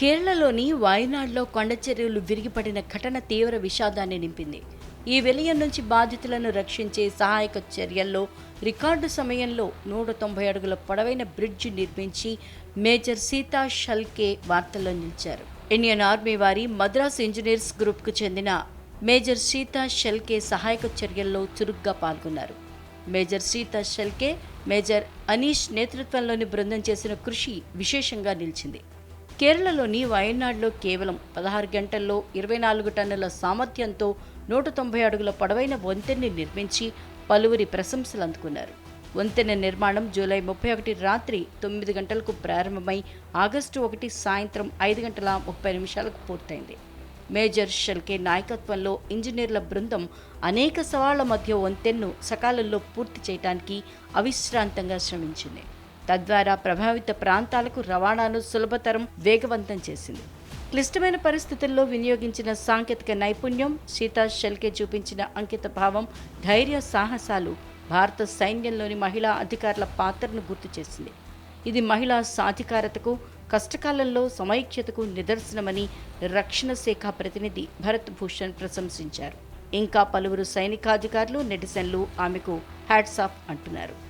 కేరళలోని వాయనాడ్లో కొండ చర్యలు విరిగిపడిన ఘటన తీవ్ర విషాదాన్ని నింపింది. ఈ విలయం నుంచి బాధితులను రక్షించే సహాయక చర్యల్లో రికార్డు సమయంలో నూట తొంభై అడుగుల పొడవైన బ్రిడ్జి నిర్మించి మేజర్ సీతా షల్కే వార్తల్లో నిలిచారు. ఇండియన్ ఆర్మీ వారి మద్రాస్ ఇంజనీర్స్ గ్రూప్కు చెందిన మేజర్ సీతా షెల్కే సహాయక చర్యల్లో చురుగ్గా పాల్గొన్నారు. మేజర్ సీతా షెల్కే మేజర్ అనీష్ నేతృత్వంలోని బృందం చేసిన కృషి విశేషంగా నిలిచింది. కేరళలోని వయనాడ్లో కేవలం పదహారు గంటల్లో ఇరవై నాలుగు టన్నుల సామర్థ్యంతో నూట తొంభై అడుగుల పొడవైన వంతెన్ని నిర్మించి పలువురి ప్రశంసలు అందుకున్నారు. వంతెన నిర్మాణం జూలై ముప్పై ఒకటి రాత్రి తొమ్మిది గంటలకు ప్రారంభమై ఆగస్టు ఒకటి సాయంత్రం ఐదు గంటల ముప్పై నిమిషాలకు పూర్తయింది. మేజర్ షెల్కే నాయకత్వంలో ఇంజనీర్ల బృందం అనేక సవాళ్ళ మధ్య వంతెన్ను సకాలంలో పూర్తి చేయడానికి అవిశ్రాంతంగా శ్రమించింది. తద్వారా ప్రభావిత ప్రాంతాలకు రవాణాను సులభతరం వేగవంతం చేసింది. క్లిష్టమైన పరిస్థితుల్లో వినియోగించిన సాంకేతిక నైపుణ్యం సీతా షెల్కే చూపించిన అంకిత భావం ధైర్య సాహసాలు భారత సైన్యంలోని మహిళా అధికారుల పాత్రను గుర్తు చేసింది. ఇది మహిళా సాధికారతకు కష్టకాలంలో సమైక్యతకు నిదర్శనమని రక్షణ శాఖ ప్రతినిధి భరత్ భూషణ్ ప్రశంసించారు. ఇంకా పలువురు సైనికాధికారులు నెటిజన్లు ఆమెకు హ్యాట్స్ ఆఫ్ అంటున్నారు.